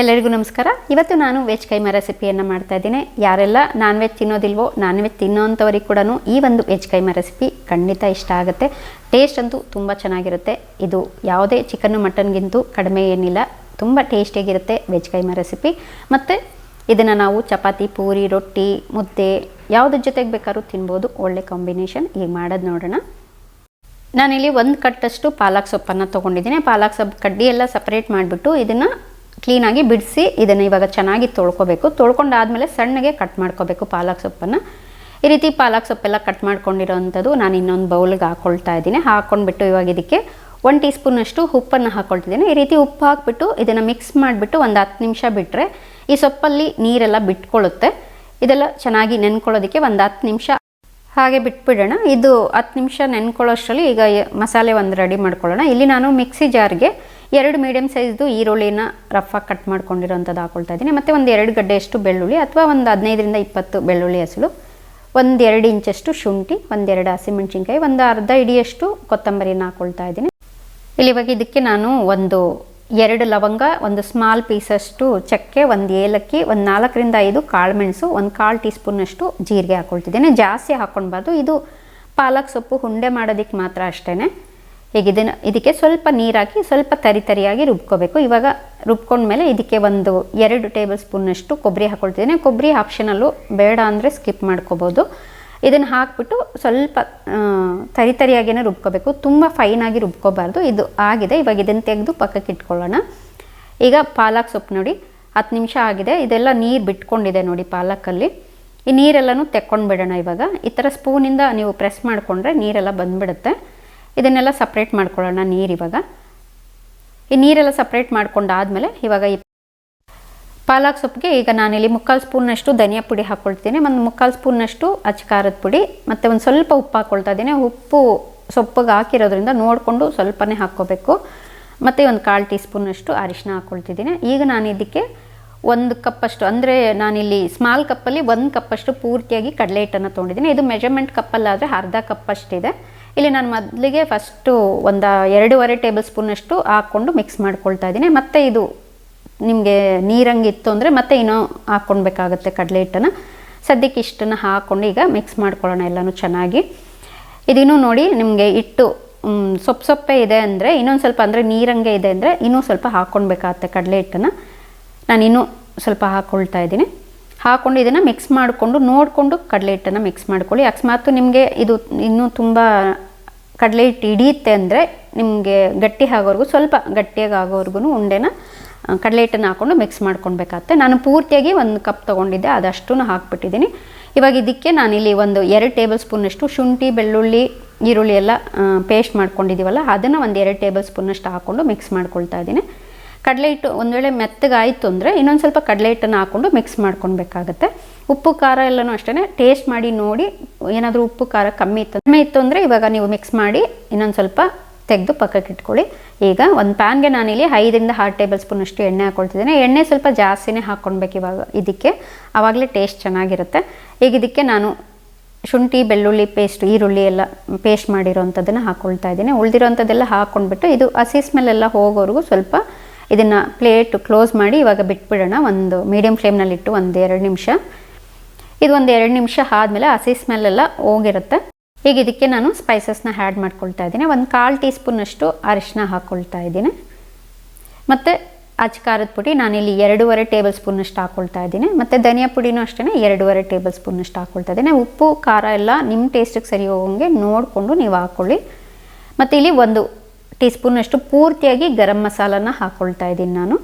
ಎಲ್ಲರಿಗೂ ನಮಸ್ಕಾರ. ಇವತ್ತು ನಾನು ವೆಜ್ ಕೈಮಾ ರೆಸಿಪಿಯನ್ನು ಮಾಡ್ತಾ ಇದ್ದೀನಿ. ಯಾರೆಲ್ಲ ನಾನ್ ವೆಜ್ ತಿನ್ನೋದಿಲ್ವೋ ನಾನ್ ವೆಜ್ ತಿನ್ನೋವಂಥವ್ರಿಗೆ ಕೂಡ ಈ ಒಂದು ವೆಜ್ ಕೈಮಾ ರೆಸಿಪಿ ಖಂಡಿತ ಇಷ್ಟ ಆಗುತ್ತೆ. ಟೇಸ್ಟ್ ಅಂತೂ ತುಂಬ ಚೆನ್ನಾಗಿರುತ್ತೆ. ಇದು ಯಾವುದೇ ಚಿಕನ್ನು ಮಟನ್ಗಿಂತೂ ಕಡಿಮೆ ಏನಿಲ್ಲ. ತುಂಬ ಟೇಸ್ಟಿಯಾಗಿರುತ್ತೆ ವೆಜ್ ಕೈಮಾ ರೆಸಿಪಿ. ಮತ್ತು ಇದನ್ನು ನಾವು ಚಪಾತಿ, ಪೂರಿ, ರೊಟ್ಟಿ, ಮುದ್ದೆ ಯಾವುದ್ರ ಜೊತೆಗೆ ಬೇಕಾದ್ರೂ ತಿನ್ಬೋದು. ಒಳ್ಳೆ ಕಾಂಬಿನೇಷನ್ ಈಗ ಮಾಡೋದು ನೋಡೋಣ. ನಾನಿಲ್ಲಿ ಒಂದು ಕಟ್ಟಷ್ಟು ಪಾಲಕ್ ಸೊಪ್ಪನ್ನು ತೊಗೊಂಡಿದ್ದೀನಿ. ಪಾಲಕ್ ಸೊಪ್ಪು ಕಡ್ಡಿ ಎಲ್ಲ ಸಪ್ರೇಟ್ ಮಾಡಿಬಿಟ್ಟು ಇದನ್ನು ಕ್ಲೀನಾಗಿ ಬಿಡಿಸಿ ಇದನ್ನು ಇವಾಗ ಚೆನ್ನಾಗಿ ತೊಳ್ಕೊಬೇಕು. ತೊಳ್ಕೊಂಡಾದಮೇಲೆ ಸಣ್ಣಗೆ ಕಟ್ ಮಾಡ್ಕೋಬೇಕು ಪಾಲಕ್ ಸೊಪ್ಪನ್ನು. ಈ ರೀತಿ ಪಾಲಕ್ ಸೊಪ್ಪೆಲ್ಲ ಕಟ್ ಮಾಡ್ಕೊಂಡಿರೋವಂಥದ್ದು ನಾನು ಇನ್ನೊಂದು ಬೌಲ್ಗೆ ಹಾಕ್ಕೊಳ್ತಾ ಇದ್ದೀನಿ. ಹಾಕ್ಕೊಂಡ್ಬಿಟ್ಟು ಇವಾಗ ಇದಕ್ಕೆ ಒನ್ ಟೀ ಸ್ಪೂನಷ್ಟು ಉಪ್ಪನ್ನು ಹಾಕ್ಕೊಳ್ತಿದ್ದೀನಿ ಈ ರೀತಿ ಉಪ್ಪು ಹಾಕ್ಬಿಟ್ಟು ಇದನ್ನು ಮಿಕ್ಸ್ ಮಾಡಿಬಿಟ್ಟು ಒಂದು ಹತ್ತು ನಿಮಿಷ ಬಿಟ್ಟರೆ ಈ ಸೊಪ್ಪಲ್ಲಿ ನೀರೆಲ್ಲ ಬಿಟ್ಕೊಳ್ಳುತ್ತೆ. ಇದೆಲ್ಲ ಚೆನ್ನಾಗಿ ನೆನ್ಕೊಳ್ಳೋದಕ್ಕೆ ಒಂದು ಹತ್ತು ನಿಮಿಷ ಹಾಗೆ ಬಿಟ್ಬಿಡೋಣ. ಇದು ಹತ್ತು ನಿಮಿಷ ನೆನ್ಕೊಳ್ಳೋಷ್ಟರಲ್ಲಿ ಈಗ ಮಸಾಲೆ ಒಂದು ರೆಡಿ ಮಾಡ್ಕೊಳ್ಳೋಣ. ಇಲ್ಲಿ ನಾನು ಮಿಕ್ಸಿ ಜಾರ್ಗೆ ಎರಡು ಮೀಡಿಯಮ್ ಸೈಜ್ದು ಈರುಳ್ಳಿನ ರಫಾಗಿ ಕಟ್ ಮಾಡ್ಕೊಂಡಿರೋಂಥದ್ದು ಹಾಕೊಳ್ತಾ ಇದ್ದೀನಿ. ಮತ್ತು ಒಂದು ಎರಡು ಗಡ್ಡೆಯಷ್ಟು ಬೆಳ್ಳುಳ್ಳಿ ಅಥವಾ ಒಂದು ಹದಿನೈದರಿಂದ ಇಪ್ಪತ್ತು ಬೆಳ್ಳುಳ್ಳಿ ಹಸಲು ಒಂದು ಎರಡು ಇಂಚಷ್ಟು ಶುಂಠಿ ಒಂದೆರಡು ಹಸಿಮೆಣ್ಸಿನ್ಕಾಯಿ, ಒಂದು ಅರ್ಧ ಇಡಿಯಷ್ಟು ಕೊತ್ತಂಬರಿನ ಹಾಕೊಳ್ತಾ ಇದ್ದೀನಿ. ಇಲ್ಲಿ ಇವಾಗ ಇದಕ್ಕೆ ನಾನು ಒಂದು ಎರಡು ಲವಂಗ, ಒಂದು ಸ್ಮಾಲ್ ಪೀಸಷ್ಟು ಚಕ್ಕೆ, ಒಂದು ಏಲಕ್ಕಿ, ಒಂದು ನಾಲ್ಕರಿಂದ ಐದು ಕಾಳುಮೆಣಸು ಒಂದು ಕಾಲು ಟೀ ಸ್ಪೂನಷ್ಟು ಜೀರಿಗೆ ಹಾಕ್ಕೊಳ್ತಿದ್ದೇನೆ ಜಾಸ್ತಿ ಹಾಕ್ಕೊಳ್ಬಾರ್ದು ಇದು ಪಾಲಕ್ ಸೊಪ್ಪು ಹುಂಡೆ ಮಾಡೋದಕ್ಕೆ ಮಾತ್ರ ಅಷ್ಟೇ ಈಗ ಇದನ್ನು, ಇದಕ್ಕೆ ಸ್ವಲ್ಪ ನೀರು ಹಾಕಿ ಸ್ವಲ್ಪ ತರಿ ತರಿಯಾಗಿ ರುಬ್ಕೋಬೇಕು. ಇವಾಗ ರುಬ್ಕೊಂಡ್ಮೇಲೆ ಇದಕ್ಕೆ ಒಂದು ಎರಡು ಟೇಬಲ್ ಸ್ಪೂನಷ್ಟು ಕೊಬ್ಬರಿ ಹಾಕ್ಕೊಳ್ತಿದ್ದೇನೆ ಕೊಬ್ಬರಿ ಆಪ್ಷನಲ್ಲು ಬೇಡ ಅಂದರೆ ಸ್ಕಿಪ್ ಮಾಡ್ಕೋಬೋದು. ಇದನ್ನು ಹಾಕ್ಬಿಟ್ಟು ಸ್ವಲ್ಪ ತರಿ ತರಿಯಾಗೇನೆ ರುಬ್ಕೋಬೇಕು. ತುಂಬ ಫೈನಾಗಿ ರುಬ್ಕೋಬಾರ್ದು. ಇದು ಆಗಿದೆ. ಇವಾಗ ಇದನ್ನು ತೆಗೆದು ಪಕ್ಕಕ್ಕೆ ಇಟ್ಕೊಳ್ಳೋಣ. ಈಗ ಪಾಲಕ್ ಸೊಪ್ಪು ನೋಡಿ. ಹತ್ತು ನಿಮಿಷ ಆಗಿದೆ. ಇದೆಲ್ಲ ನೀರು ಬಿಟ್ಕೊಂಡಿದೆ ನೋಡಿ ಪಾಲಕಲ್ಲಿ. ಈ ನೀರೆಲ್ಲನೂ ತೆಕ್ಕೊಂಡು ಬಿಡೋಣ ಇವಾಗ. ಈ ಥರ ಸ್ಪೂನಿಂದ ನೀವು ಪ್ರೆಸ್ ಮಾಡಿಕೊಂಡ್ರೆ ನೀರೆಲ್ಲ ಬಂದುಬಿಡುತ್ತೆ. ಇದನ್ನೆಲ್ಲ ಸಪ್ರೇಟ್ ಮಾಡ್ಕೊಳ್ಳೋಣ ನೀರು ಇವಾಗ. ಈ ನೀರೆಲ್ಲ ಸಪ್ರೇಟ್ ಮಾಡ್ಕೊಂಡಾದಮೇಲೆ ಇವಾಗ ಈ ಪಾಲಕ್ ಸೊಪ್ಪಿಗೆ ಈಗ ನಾನಿಲ್ಲಿ ಮುಕ್ಕಾಲು ಸ್ಪೂನ್ನಷ್ಟು ಧನಿಯಾ ಪುಡಿ ಹಾಕ್ಕೊಳ್ತೀನಿ. ಒಂದು ಮುಕ್ಕಾಲು ಸ್ಪೂನ್ನಷ್ಟು ಅಚ್ಚಕಾರದ ಪುಡಿ. ಮತ್ತು ಒಂದು ಸ್ವಲ್ಪ ಉಪ್ಪು ಹಾಕ್ಕೊಳ್ತಾ ಇದ್ದೀನಿ. ಉಪ್ಪು ಸೊಪ್ಪಿಗೆ ಹಾಕಿರೋದ್ರಿಂದ ನೋಡಿಕೊಂಡು ಸ್ವಲ್ಪನೇ ಹಾಕ್ಕೋಬೇಕು. ಮತ್ತು ಒಂದು ಕಾಲು ಟೀ ಸ್ಪೂನಷ್ಟು ಅರಿಶಿನ ಹಾಕ್ಕೊಳ್ತಿದ್ದೀನಿ. ಈಗ ನಾನು ಇದಕ್ಕೆ ಒಂದು ಕಪ್ಪಷ್ಟು, ಅಂದರೆ ನಾನಿಲ್ಲಿ ಸ್ಮಾಲ್ ಕಪ್ಪಲ್ಲಿ ಒಂದು ಕಪ್ಪಷ್ಟು ಪೂರ್ತಿಯಾಗಿ ಕಡಲೆ ಹಿಟ್ಟನ್ನು ತೊಗೊಂಡಿದ್ದೀನಿ. ಇದು ಮೆಜರ್ಮೆಂಟ್ ಕಪ್ಪಲ್ಲಾದರೆ ಅರ್ಧ ಕಪ್ಪಷ್ಟಿದೆ. ಇಲ್ಲಿ ನಾನು ಮೊದಲಿಗೆ ಫಸ್ಟು ಒಂದು ಎರಡೂವರೆ ಟೇಬಲ್ ಸ್ಪೂನಷ್ಟು ಹಾಕ್ಕೊಂಡು ಮಿಕ್ಸ್ ಮಾಡ್ಕೊಳ್ತಾ ಇದ್ದೀನಿ. ಮತ್ತು ಇದು ನಿಮಗೆ ನೀರಂಗಿತ್ತು ಅಂದರೆ ಮತ್ತೆ ಇನ್ನೂ ಹಾಕ್ಕೊಳ್ಬೇಕಾಗತ್ತೆ ಕಡಲೆ ಹಿಟ್ಟನ್ನು. ಸದ್ಯಕ್ಕೆ ಇಷ್ಟನ್ನು ಹಾಕ್ಕೊಂಡು ಈಗ ಮಿಕ್ಸ್ ಮಾಡ್ಕೊಳ್ಳೋಣ ಎಲ್ಲನೂ ಚೆನ್ನಾಗಿ. ಇದಿನ್ನೂ ನೋಡಿ ನಿಮಗೆ ಹಿಟ್ಟು ಸೊಪ್ಪು ಸೊಪ್ಪೆ ಇದೆ ಅಂದರೆ ಇನ್ನೊಂದು ಸ್ವಲ್ಪ ಅಂದರೆ ನೀರಂಗೆ ಇದೆ ಅಂದರೆ ಇನ್ನೂ ಸ್ವಲ್ಪ ಹಾಕ್ಕೊಳ್ಬೇಕಾಗತ್ತೆ ಕಡಲೆ ಹಿಟ್ಟನ್ನು. ನಾನು ಇನ್ನೂ ಸ್ವಲ್ಪ ಹಾಕ್ಕೊಳ್ತಾ ಇದ್ದೀನಿ. ಹಾಕ್ಕೊಂಡು ಇದನ್ನು ಮಿಕ್ಸ್ ಮಾಡಿಕೊಂಡು, ನೋಡಿಕೊಂಡು ಕಡಲೆ ಹಿಟ್ಟನ್ನು ಮಿಕ್ಸ್ ಮಾಡ್ಕೊಳ್ಳಿ. ಅಕಸ್ಮಾತ್ ನಿಮಗೆ ಇದು ಇನ್ನೂ ತುಂಬ ಕಡಲೆ ಹಿಟ್ಟು ಹಿಡಿಯುತ್ತೆ ಅಂದರೆ ನಿಮಗೆ ಗಟ್ಟಿ ಆಗೋವರೆಗೂ, ಸ್ವಲ್ಪ ಗಟ್ಟಿಯಾಗಿ ಆಗೋವರೆಗೂ ಉಂಡೆನ ಕಡಲೆ ಹಿಟ್ಟನ್ನು ಹಾಕ್ಕೊಂಡು ಮಿಕ್ಸ್ ಮಾಡ್ಕೊಳ್ಬೇಕಾಗುತ್ತೆ. ನಾನು ಪೂರ್ತಿಯಾಗಿ ಒಂದು ಕಪ್ ತೊಗೊಂಡಿದ್ದೆ ಅದಷ್ಟು ಹಾಕ್ಬಿಟ್ಟಿದ್ದೀನಿ. ಇವಾಗ ಇದಕ್ಕೆ ನಾನಿಲ್ಲಿ ಒಂದು ಎರಡು ಟೇಬಲ್ ಸ್ಪೂನಷ್ಟು ಶುಂಠಿ, ಬೆಳ್ಳುಳ್ಳಿ, ಈರುಳ್ಳಿ ಎಲ್ಲ ಪೇಸ್ಟ್ ಮಾಡ್ಕೊಂಡಿದ್ದೀವಲ್ಲ, ಅದನ್ನು ಒಂದು ಎರಡು ಟೇಬಲ್ ಸ್ಪೂನಷ್ಟು ಹಾಕ್ಕೊಂಡು ಮಿಕ್ಸ್ ಮಾಡ್ಕೊಳ್ತಾ ಇದ್ದೀನಿ. ಕಡಲೆ ಹಿಟ್ಟು ಒಂದು ವೇಳೆ ಮೆತ್ತಗಾಯಿತು ಅಂದರೆ ಇನ್ನೊಂದು ಸ್ವಲ್ಪ ಕಡಲೆ ಹಿಟ್ಟನ್ನು ಹಾಕ್ಕೊಂಡು ಮಿಕ್ಸ್ ಮಾಡ್ಕೊಳ್ಬೇಕಾಗತ್ತೆ. ಉಪ್ಪು, ಖಾರ ಎಲ್ಲನೂ ಅಷ್ಟೇ ಟೇಸ್ಟ್ ಮಾಡಿ ನೋಡಿ, ಏನಾದರೂ ಉಪ್ಪು, ಖಾರ ಕಮ್ಮಿ ಇತ್ತು ಕಮ್ಮಿ ಇತ್ತು ಅಂದರೆ ಇವಾಗ ನೀವು ಮಿಕ್ಸ್ ಮಾಡಿ ಇನ್ನೊಂದು ಸ್ವಲ್ಪ ತೆಗೆದು ಪಕ್ಕಕ್ಕೆ ಇಟ್ಕೊಳ್ಳಿ. ಈಗ ಒಂದು ಪ್ಯಾನ್ಗೆ ನಾನಿಲ್ಲಿ ಐದರಿಂದ ಆರು ಟೇಬಲ್ ಸ್ಪೂನಷ್ಟು ಎಣ್ಣೆ ಹಾಕ್ಕೊಳ್ತಿದ್ದೀನಿ ಎಣ್ಣೆ ಸ್ವಲ್ಪ ಜಾಸ್ತಿನೇ ಹಾಕ್ಕೊಳ್ಬೇಕು ಇವಾಗ ಇದಕ್ಕೆ. ಆವಾಗಲೇ ಟೇಸ್ಟ್ ಚೆನ್ನಾಗಿರುತ್ತೆ. ಈಗ ಇದಕ್ಕೆ ನಾನು ಶುಂಠಿ, ಬೆಳ್ಳುಳ್ಳಿ ಪೇಸ್ಟ್, ಈರುಳ್ಳಿ ಎಲ್ಲ ಪೇಸ್ಟ್ ಮಾಡಿರೋವಂಥದ್ದನ್ನು ಹಾಕ್ಕೊಳ್ತಾ ಇದ್ದೀನಿ. ಉಳಿದಿರೋಂಥದ್ದೆಲ್ಲ ಹಾಕ್ಕೊಂಡ್ಬಿಟ್ಟು ಇದು ಹಸಿ ಸ್ಮೆಲ್ಲೆಲ್ಲ ಹೋಗೋವರೆಗೂ ಸ್ವಲ್ಪ ಇದನ್ನು ಪ್ಲೇಟ್ ಕ್ಲೋಸ್ ಮಾಡಿ ಇವಾಗ ಬಿಟ್ಬಿಡೋಣ. ಒಂದು ಮೀಡಿಯಮ್ ಫ್ಲೇಮ್ನಲ್ಲಿಟ್ಟು ಒಂದು ಎರಡು ನಿಮಿಷ. ಇದು ಒಂದು ಎರಡು ನಿಮಿಷ ಆದಮೇಲೆ ಹಸಿ ಸ್ಮೆಲ್ಲೆಲ್ಲ ಹೋಗಿರುತ್ತೆ. ಈಗ ಇದಕ್ಕೆ ನಾನು ಸ್ಪೈಸಸ್ನ ಆ್ಯಡ್ ಮಾಡ್ಕೊಳ್ತಾ ಇದ್ದೀನಿ. ಒಂದು ಕಾಲು ಟೀ ಸ್ಪೂನಷ್ಟು ಅರಿಶಿನ ಹಾಕ್ಕೊಳ್ತಾ ಇದ್ದೀನಿ. ಮತ್ತು ಅಚ್ಚ ಖಾರದ ಪುಡಿ ನಾನಿಲ್ಲಿ ಎರಡೂವರೆ ಟೇಬಲ್ ಸ್ಪೂನಷ್ಟು ಹಾಕ್ಕೊಳ್ತಾ ಇದ್ದೀನಿ. ಮತ್ತು ಧನಿಯಾ ಪುಡಿನೂ ಅಷ್ಟೇ ಎರಡೂವರೆ ಟೇಬಲ್ ಸ್ಪೂನಷ್ಟು ಹಾಕ್ಕೊಳ್ತಾ ಇದ್ದೀನಿ. ಉಪ್ಪು, ಖಾರ ಎಲ್ಲ ನಿಮ್ಮ ಟೇಸ್ಟಿಗೆ ಸರಿ ಹೋಗೋಂಗೆ ನೋಡಿಕೊಂಡು ನೀವು ಹಾಕ್ಕೊಳ್ಳಿ ಮತ್ತು ಇಲ್ಲಿ ಒಂದು ಟೀ ಸ್ಪೂನಷ್ಟು ಪೂರ್ತಿಯಾಗಿ ಗರಂ ಮಸಾಲನ ಹಾಕ್ಕೊಳ್ತಾ ಇದ್ದೀನಿ ನಾನು.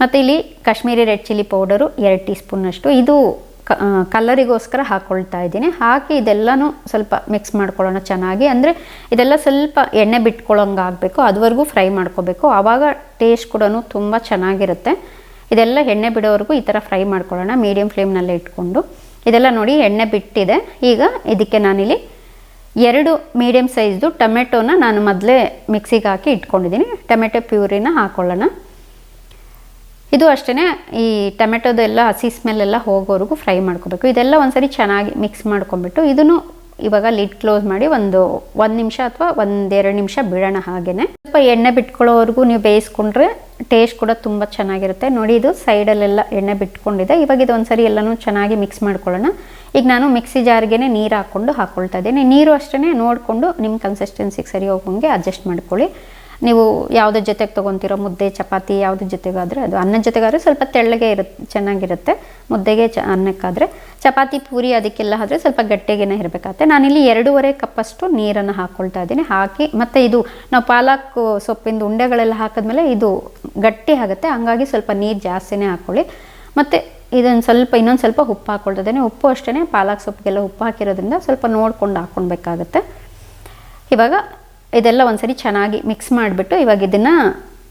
ಮತ್ತು ಇಲ್ಲಿ ಕಾಶ್ಮೀರಿ ರೆಡ್ ಚಿಲ್ಲಿ ಪೌಡರು ಎರಡು ಟೀ ಸ್ಪೂನಷ್ಟು ಇದು ಕಲರಿಗೋಸ್ಕರ ಹಾಕ್ಕೊಳ್ತಾ ಇದ್ದೀನಿ. ಹಾಕಿ ಇದೆಲ್ಲನೂ ಸ್ವಲ್ಪ ಮಿಕ್ಸ್ ಮಾಡ್ಕೊಳ್ಳೋಣ ಚೆನ್ನಾಗಿ. ಅಂದರೆ ಇದೆಲ್ಲ ಸ್ವಲ್ಪ ಎಣ್ಣೆ ಬಿಟ್ಕೊಳ್ಳೋಂಗೆ ಆಗಬೇಕು ಅದುವರೆಗೂ ಫ್ರೈ ಮಾಡ್ಕೋಬೇಕು. ಆವಾಗ ಟೇಸ್ಟ್ ಕೂಡ ತುಂಬ ಚೆನ್ನಾಗಿರುತ್ತೆ. ಇದೆಲ್ಲ ಎಣ್ಣೆ ಬಿಡೋವರೆಗೂ ಈ ಥರ ಫ್ರೈ ಮಾಡ್ಕೊಳ್ಳೋಣ ಮೀಡಿಯಮ್ ಫ್ಲೇಮ್ನಲ್ಲೇ ಇಟ್ಕೊಂಡು. ಇದೆಲ್ಲ ನೋಡಿ ಎಣ್ಣೆ ಬಿಟ್ಟಿದೆ. ಈಗ ಇದಕ್ಕೆ ನಾನಿಲ್ಲಿ ಎರಡು ಮೀಡಿಯಮ್ ಸೈಜ್ದು ಟೊಮೆಟೊನ ನಾನು ಮೊದಲೇ ಮಿಕ್ಸಿಗೆ ಹಾಕಿ ಇಟ್ಕೊಂಡಿದ್ದೀನಿ. ಟೊಮೆಟೊ ಪ್ಯೂರಿನ ಹಾಕ್ಕೊಳ್ಳೋಣ ಇದು ಅಷ್ಟೇ ಈ ಟೊಮೆಟೊದೆಲ್ಲ ಹಸಿ ಸ್ಮೆಲ್ಲೆಲ್ಲ ಹೋಗೋವರೆಗೂ ಫ್ರೈ ಮಾಡ್ಕೋಬೇಕು. ಇದೆಲ್ಲ ಒಂದ್ಸರಿ ಚೆನ್ನಾಗಿ ಮಿಕ್ಸ್ ಮಾಡ್ಕೊಂಬಿಟ್ಟು ಇದನ್ನು ಇವಾಗ ಲಿಡ್ ಕ್ಲೋಸ್ ಮಾಡಿ ಒಂದು ಒಂದು ನಿಮಿಷ ಅಥವಾ ಒಂದೆರಡು ನಿಮಿಷ ಬಿಡೋಣ ಹಾಗೆಯೇ ಸ್ವಲ್ಪ ಎಣ್ಣೆ ಬಿಟ್ಕೊಳ್ಳೋವರೆಗೂ ನೀವು ಬೇಯಿಸ್ಕೊಂಡ್ರೆ ಟೇಸ್ಟ್ ಕೂಡ ತುಂಬ ಚೆನ್ನಾಗಿರುತ್ತೆ. ನೋಡಿ, ಇದು ಸೈಡಲ್ಲೆಲ್ಲ ಎಣ್ಣೆ ಬಿಟ್ಕೊಂಡಿದೆ. ಇವಾಗ ಇದು ಒಂದ್ಸರಿ ಎಲ್ಲನೂ ಚೆನ್ನಾಗಿ ಮಿಕ್ಸ್ ಮಾಡ್ಕೊಳ್ಳೋಣ. ಈಗ ನಾನು ಮಿಕ್ಸಿ ಜಾರ್ಗೆ ನೀರು ಹಾಕ್ಕೊಂಡು ಹಾಕ್ಕೊಳ್ತಾ ಇದ್ದೀನಿ. ನೀರು ಅಷ್ಟೇ ನೋಡಿಕೊಂಡು ನಿಮ್ಮ ಕನ್ಸಿಸ್ಟೆನ್ಸಿಗೆ ಸರಿ ಹೋಗೋಂಗೆ ಅಡ್ಜಸ್ಟ್ ಮಾಡ್ಕೊಳ್ಳಿ. ನೀವು ಯಾವುದ್ರ ಜೊತೆಗೆ ತೊಗೊತೀರೋ ಮುದ್ದೆ, ಚಪಾತಿ ಯಾವುದ್ರ ಜೊತೆಗಾದರೆ ಅದು ಅನ್ನದ ಜೊತೆಗಾದರೆ ಸ್ವಲ್ಪ ತೆಳ್ಳಗೆ ಇರುತ್ತೆ ಚೆನ್ನಾಗಿರುತ್ತೆ. ಮುದ್ದೆಗೆ ಚ, ಅನ್ನಕ್ಕಾದರೆ. ಚಪಾತಿ, ಪೂರಿ ಅದಕ್ಕೆಲ್ಲ ಆದರೆ ಸ್ವಲ್ಪ ಗಟ್ಟಿಗೇನೆ ಇರಬೇಕಾಗತ್ತೆ. ನಾನಿಲ್ಲಿ ಎರಡೂವರೆ ಕಪ್ಪಷ್ಟು ನೀರನ್ನು ಹಾಕ್ಕೊಳ್ತಾ ಇದ್ದೀನಿ. ಹಾಕಿ, ಮತ್ತು ಇದು ನಾವು ಪಾಲಕ್ ಸೊಪ್ಪಿಂದ ಉಂಡೆಗಳೆಲ್ಲ ಹಾಕಿದ್ಮೇಲೆ ಇದು ಗಟ್ಟಿ ಆಗುತ್ತೆ. ಹಂಗಾಗಿ ಸ್ವಲ್ಪ ನೀರು ಜಾಸ್ತಿನೇ ಹಾಕ್ಕೊಳ್ಳಿ ಮತ್ತು ಇದೊಂದು ಸ್ವಲ್ಪ, ಇನ್ನೊಂದು ಸ್ವಲ್ಪ ಉಪ್ಪು ಹಾಕ್ಕೊಳ್ತಾ ಇದ್ದೀನಿ. ಉಪ್ಪು ಅಷ್ಟೇ ಪಾಲಕ್ ಸೊಪ್ಪಿಗೆಲ್ಲ ಉಪ್ಪು ಹಾಕಿರೋದ್ರಿಂದ ಸ್ವಲ್ಪ ನೋಡ್ಕೊಂಡು ಹಾಕ್ಕೊಳ್ಬೇಕಾಗತ್ತೆ ಇವಾಗ ಇದೆಲ್ಲ ಒಂದ್ಸರಿ ಚೆನ್ನಾಗಿ ಮಿಕ್ಸ್ ಮಾಡಿಬಿಟ್ಟು ಇವಾಗ ಇದನ್ನು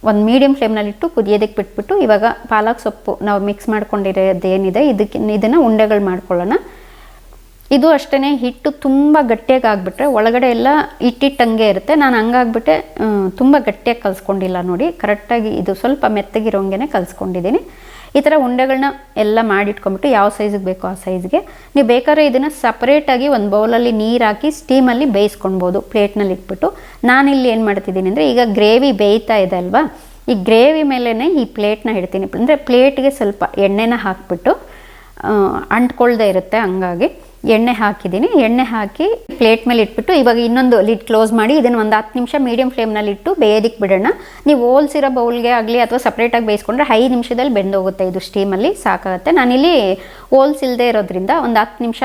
ಒಂದು ಮೀಡಿಯಮ್ ಫ್ಲೇಮ್ನಲ್ಲಿಟ್ಟು ಕುದಿಯೋದಕ್ಕೆ ಬಿಟ್ಬಿಟ್ಟು ಇವಾಗ ಪಾಲಕ್ ಸೊಪ್ಪು ನಾವು ಮಿಕ್ಸ್ ಮಾಡ್ಕೊಂಡಿರೋದೇನಿದೆ, ಇದಕ್ಕೆ ಇದನ್ನು ಉಂಡೆಗಳು ಮಾಡ್ಕೊಳ್ಳೋಣ. ಇದು ಅಷ್ಟೇ ಹಿಟ್ಟು ತುಂಬ ಗಟ್ಟಿಯಾಗಿ ಆಗಿಬಿಟ್ರೆ ಒಳಗಡೆ ಎಲ್ಲ ಹಿಟ್ಟಿಟ್ಟಂಗೆ ಇರುತ್ತೆ. ನಾನು ಹಂಗಾಗ್ಬಿಟ್ಟೆ ತುಂಬ ಗಟ್ಟಿಯಾಗಿ ಕಲಿಸ್ಕೊಂಡಿಲ್ಲ ನೋಡಿ. ಕರೆಕ್ಟಾಗಿ ಇದು ಸ್ವಲ್ಪ ಮೆತ್ತಗಿರೋಂಗೆ ಕಲಿಸ್ಕೊಂಡಿದ್ದೀನಿ. ಈ ಥರ ಉಂಡೆಗಳನ್ನ ಎಲ್ಲ ಮಾಡಿಟ್ಕೊಂಬಿಟ್ಟು ಯಾವ ಸೈಜಿಗೆ ಬೇಕೋ ಆ ಸೈಜ್ಗೆ. ನೀವು ಬೇಕಾದ್ರೆ ಇದನ್ನು ಸಪ್ರೇಟಾಗಿ ಒಂದು ಬೌಲಲ್ಲಿ ನೀರು ಹಾಕಿ ಸ್ಟೀಮಲ್ಲಿ ಬೇಯಿಸ್ಕೊಳ್ಬೋದು ಪ್ಲೇಟ್ನಲ್ಲಿ ಇಟ್ಬಿಟ್ಟು. ನಾನಿಲ್ಲಿ ಏನು ಮಾಡ್ತಿದ್ದೀನಿ ಅಂದರೆ, ಈಗ ಗ್ರೇವಿ ಬೇಯ್ತಾ ಇದೆ ಅಲ್ವಾ? ಈ ಗ್ರೇವಿ ಮೇಲೇ ಈ ಪ್ಲೇಟ್ನ ಇಡ್ತೀನಿ. ಅಂದರೆ ಪ್ಲೇಟ್ಗೆ ಸ್ವಲ್ಪ ಎಣ್ಣೆನ ಹಾಕ್ಬಿಟ್ಟು ಅಂಟ್ಕೊಳ್ದೇ ಇರುತ್ತೆ ಹಂಗಾಗಿ. ಎಣ್ಣೆ ಹಾಕಿದ್ದೀನಿ. ಎಣ್ಣೆ ಹಾಕಿ ಪ್ಲೇಟ್ ಮೇಲೆ ಇಟ್ಬಿಟ್ಟು ಇವಾಗ ಇನ್ನೊಂದು ಲಿಡ್ ಕ್ಲೋಸ್ ಮಾಡಿ ಇದನ್ನು ಒಂದು ಹತ್ತು ನಿಮಿಷ ಮೀಡಿಯಮ್ ಫ್ಲೇಮ್ನಲ್ಲಿ ಇಟ್ಟು ಬೇಯೋದಕ್ಕೆ ಬಿಡೋಣ. ನೀವು ಹೋಲ್ಸಿರೋ ಬೌಲ್ಗೆ ಆಗಲಿ ಅಥವಾ ಸಪ್ರೇಟಾಗಿ ಬೇಯಿಸ್ಕೊಂಡ್ರೆ ಐದು ನಿಮಿಷದಲ್ಲಿ ಬೆಂದೋಗುತ್ತೆ ಇದು ಸ್ಟೀಮಲ್ಲಿ ಸಾಕಾಗುತ್ತೆ. ನಾನಿಲ್ಲಿ ಹೋಲ್ಸ್ ಇಲ್ಲದೆ ಇರೋದ್ರಿಂದ ಒಂದು ಹತ್ತು ನಿಮಿಷ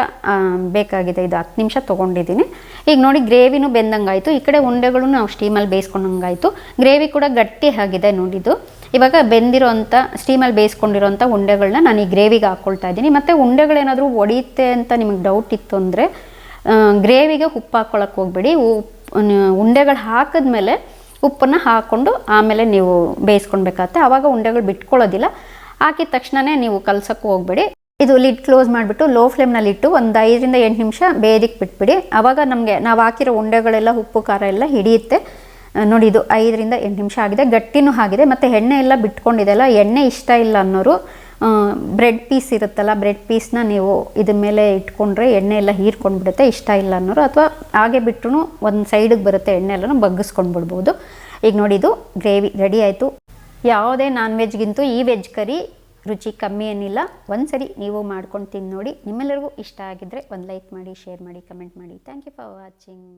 ಬೇಕಾಗಿದೆ ಇದು ಹತ್ತು ನಿಮಿಷ ತೊಗೊಂಡಿದ್ದೀನಿ. ಈಗ ನೋಡಿ ಗ್ರೇವಿನೂ ಬೆಂದಂಗಾಯಿತು. ಈ ಕಡೆ ಉಂಡೆಗಳು ನಾವು ಸ್ಟೀಮಲ್ಲಿ ಬೇಯಿಸ್ಕೊಂಡಂಗಾಯಿತು. ಗ್ರೇವಿ ಕೂಡ ಗಟ್ಟಿ ಆಗಿದೆ ನೋಡಿದ್ದು ಇವಾಗ ಬೆಂದಿರೋಂಥ ಸ್ಟೀಮಲ್ಲಿ ಬೇಯಿಸ್ಕೊಂಡಿರೋಂಥ ಉಂಡೆಗಳನ್ನ ನಾನು ಈ ಗ್ರೇವಿಗೆ ಹಾಕ್ಕೊಳ್ತಾ ಇದ್ದೀನಿ. ಮತ್ತು ಉಂಡೆಗಳೇನಾದರೂ ಒಡೆಯುತ್ತೆ ಅಂತ ನಿಮಗೆ ಡೌಟ್ ಇತ್ತು ಅಂದರೆ ಗ್ರೇವಿಗೆ ಉಪ್ಪು ಹಾಕ್ಕೊಳಕ್ಕೆ ಹೋಗ್ಬೇಡಿ. ಉಂಡೆಗಳು ಹಾಕಿದ್ಮೇಲೆ ಉಪ್ಪನ್ನು ಹಾಕ್ಕೊಂಡು ಆಮೇಲೆ ನೀವು ಬೇಯಿಸ್ಕೊಳ್ಬೇಕಾಗತ್ತೆ ಆವಾಗ ಉಂಡೆಗಳು ಬಿಟ್ಕೊಳ್ಳೋದಿಲ್ಲ. ಹಾಕಿದ ತಕ್ಷಣವೇ ನೀವು ಕಲ್ಸೋಕ್ಕೂ ಹೋಗಬೇಡಿ. ಇದು ಲಿಡ್ ಕ್ಲೋಸ್ ಮಾಡಿಬಿಟ್ಟು ಲೋ ಫ್ಲೇಮ್ನಲ್ಲಿ ಇಟ್ಟು ಒಂದು ಐದರಿಂದ ಎಂಟು ನಿಮಿಷ ಬೇದಿಕ್ಕೆ ಬಿಟ್ಬಿಡಿ. ಆವಾಗ ನಮಗೆ ನಾವು ಹಾಕಿರೋ ಉಂಡೆಗಳೆಲ್ಲ ಉಪ್ಪು, ಖಾರ ಎಲ್ಲ ಹಿಡಿಯುತ್ತೆ. ನೋಡಿ ಇದು ಐದರಿಂದ ಎಂಟು ನಿಮಿಷ ಆಗಿದೆ. ಗಟ್ಟಿನೂ ಆಗಿದೆ. ಮತ್ತು ಎಣ್ಣೆ ಎಲ್ಲ ಬಿಟ್ಕೊಂಡಿದೆ ಅಲ್ಲ? ಎಣ್ಣೆ ಇಷ್ಟ ಇಲ್ಲ ಅನ್ನೋರು ಬ್ರೆಡ್ ಪೀಸ್ ಇರುತ್ತಲ್ಲ ಬ್ರೆಡ್ ಪೀಸ್ನ ನೀವು ಇದ್ರ ಮೇಲೆ ಇಟ್ಕೊಂಡ್ರೆ ಎಣ್ಣೆ ಎಲ್ಲ ಹೀರ್ಕೊಂಡ್ಬಿಡುತ್ತೆ. ಇಷ್ಟ ಇಲ್ಲ ಅನ್ನೋರು ಅಥವಾ ಹಾಗೆ ಬಿಟ್ಟರು ಒಂದು ಸೈಡಿಗೆ ಬರುತ್ತೆ ಎಣ್ಣೆ ಎಲ್ಲನೂ ಬಗ್ಗಿಸ್ಕೊಂಡ್ಬಿಡ್ಬೋದು. ಈಗ ನೋಡಿ ಇದು ಗ್ರೇವಿ ರೆಡಿ ಆಯಿತು. ಯಾವುದೇ ನಾನ್ ವೆಜ್ಗಿಂತೂ ಈ ವೆಜ್ ಕರಿ ರುಚಿ ಕಮ್ಮಿ ಏನಿಲ್ಲ. ಒಂದು ಸರಿ ನೀವು ಮಾಡ್ಕೊಂಡು ತಿಂದು ನೋಡಿ ನಿಮ್ಮೆಲ್ಲರಿಗೂ ಇಷ್ಟ ಆಗಿದ್ದರೆ ಒಂದು ಲೈಕ್ ಮಾಡಿ ಶೇರ್ ಮಾಡಿ ಕಮೆಂಟ್ ಮಾಡಿ. Thank you for watching